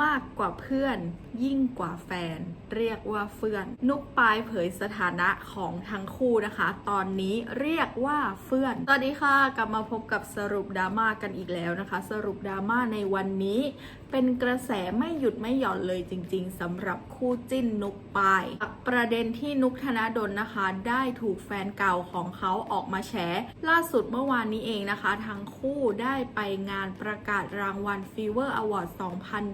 มา กว่าเพื่อน ยิ่งกว่าแฟน เรียกว่าเฟื่อน นุกปายเผยสถานะของทั้งคู่นะคะ ตอนนี้เรียกว่าเฟื่อน สวัสดีค่ะกลับมาพบกับสรุปดราม่ากันอีกแล้วนะคะ สรุปดราม่าในวันนี้ เป็นกระแสไม่หยุดไม่หย่อนเลยจริง ๆสำหรับคู่จิ้นนุกปายจากประเด็นที่นุกธนดลนะคะ ได้ถูกแฟนเก่าของเขาออกมาแฉล่าสุดเมื่อวานนี้เองนะคะ ทั้งคู่ได้ไปงานประกาศรางวัล Fever Award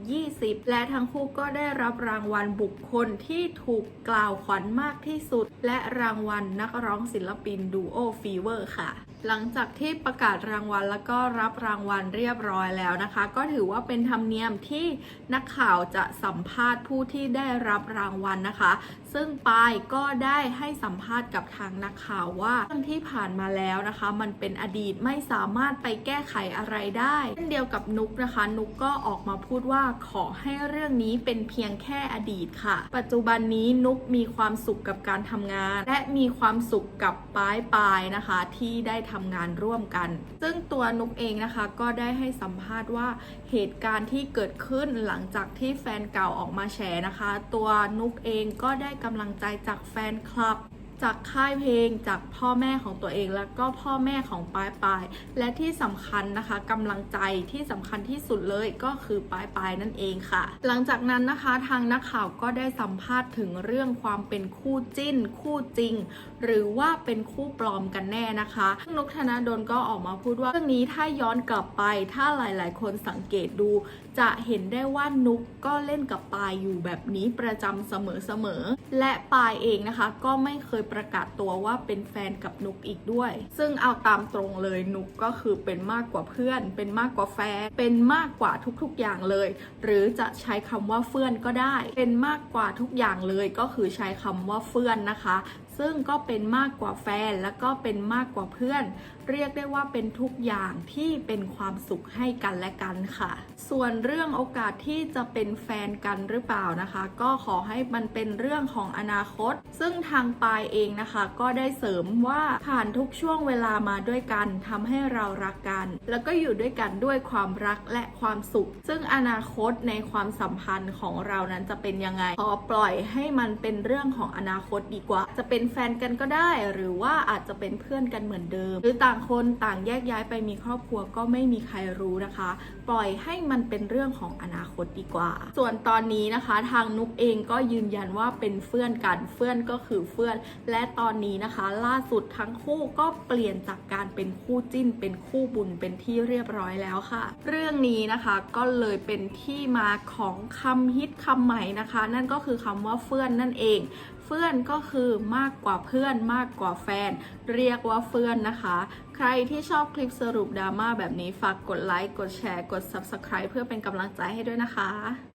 2020และทั้งคู่ก็ได้รับรางวัลบุคคลที่ถูกกล่าวขวัญมากที่สุด และรางวัลนักร้องศิลปินดูโอฟีเวอร์ค่ะ หลังจากที่ประกาศรางวัลแล้วก็รับรางวัลเรียบร้อยแล้วนะคะ ก็ถือว่าเป็นธรรมเนียมที่นักข่าวจะสัมภาษณ์ผู้ที่ได้รับรางวัลนะคะ ซึ่งปายก็ได้ให้สัมภาษณ์กับทางนักข่าวว่าเรื่องที่ผ่านมาแล้วนะคะ มันเป็นอดีตไม่สามารถไปแก้ไขอะไรได้เช่นเดียวกับนุกนะคะ นุกก็ออกมาพูดว่าขอให้เรื่องนี้เป็นเพียงแค่อดีตค่ะ ปัจจุบันนี้นุกมีความสุขกับการทำงาน และมีความสุขกับปายปายนะคะที่ได้ทำงานร่วมกัน ซึ่งตัวนุกเองนะคะก็ได้ให้สัมภาษณ์ว่าเหตุการณ์ที่เกิดขึ้นหลังจากที่แฟนเก่าออกมาแฉนะคะ ตัวนุกเองก็ได้กำลังใจจากแฟนคลับ จากค่ายเพลงจากพ่อแม่ของตัวเอง แล้วก็พ่อแม่ของปลายปลายและที่สำคัญนะคะกำลังใจที่สำคัญที่สุดเลยก็คือปลายปลายนั่นเองค่ะ หลังจากนั้นนะคะทางนักข่าวก็ได้สัมภาษณ์ถึงเรื่องความเป็นคู่จิ้น คู่จริง หรือว่าเป็นคู่ปลอมกันแน่นะคะซึ่งนกธนาดลก็ออกมาพูดว่าเรื่องนี้ถ้าย้อนกลับไปถ้าหลาย ๆ คนสังเกตดู จะเห็นได้ว่านุกก็เล่นกับปายอยู่แบบนี้ประจำเสมอๆและปายเองนะคะ ก็ไม่เคยประกาศตัวว่าเป็นแฟนกับนุกอีกด้วย ซึ่งเอาตามตรงเลยนุกก็คือเป็นมากกว่าเพื่อน เป็นมากกว่าแฟน เป็นมากกว่าทุกๆอย่างเลย หรือจะใช้คำว่าเฟื่อนก็ได้ เป็นมากกว่าทุกอย่างเลยก็คือใช้คำว่าเฟื่อนนะคะ ซึ่งก็เป็นมากกว่าแฟนแล้วก็เป็นมากกว่าเพื่อน เรียกได้ว่าเป็นทุกอย่างที่เป็นความสุขให้กันและกันค่ะ ส่วนเรื่องโอกาสที่จะเป็นแฟนกันหรือเปล่านะคะ ก็ขอให้มันเป็นเรื่องของอนาคต ซึ่งทางปายเองนะคะ ก็ได้เสริมว่าผ่านทุกช่วงเวลามาด้วยกันทำให้เรารักกัน แล้วก็อยู่ด้วยกันด้วยความรักและความสุข ซึ่งอนาคตในความสัมพันธ์ของเรานั้นจะเป็นยังไงขอปล่อยให้มันเป็นเรื่องของอนาคตดีกว่า จะเป็นแฟนกันก็ได้ หรือว่าอาจจะเป็นเพื่อนกันเหมือนเดิม หรือต่างคนต่างแยกย้ายไปมีครอบครัวก็ไม่มีใครรู้นะคะ ปล่อยให้มันเป็นเรื่องของอนาคตดีกว่า ส่วนตอนนี้นะคะทางนุกเองก็ยืนยันว่าเป็นเฟื่อนกันเฟื่อนก็คือเฟื่อน และตอนนี้นะคะ ล่าสุดทั้งคู่ก็เปลี่ยนจากการเป็นคู่จิ้น เป็นคู่บุญเป็นที่เรียบร้อยแล้วค่ะ เรื่องนี้นะคะก็เลยเป็นที่มาของคำฮิตคำใหม่นะคะ นั่นก็คือคำว่าเฟื่อนนั่นเองเฟื่อนก็คือมากกว่าเพื่อนมากกว่าแฟน เรียกว่าเฟื่อนนะคะ ใครที่ชอบคลิปสรุปดราม่าแบบนี้ฝากกดไลค์กดแชร์กด Subscribe เพื่อเป็นกำลังใจให้ด้วยนะคะ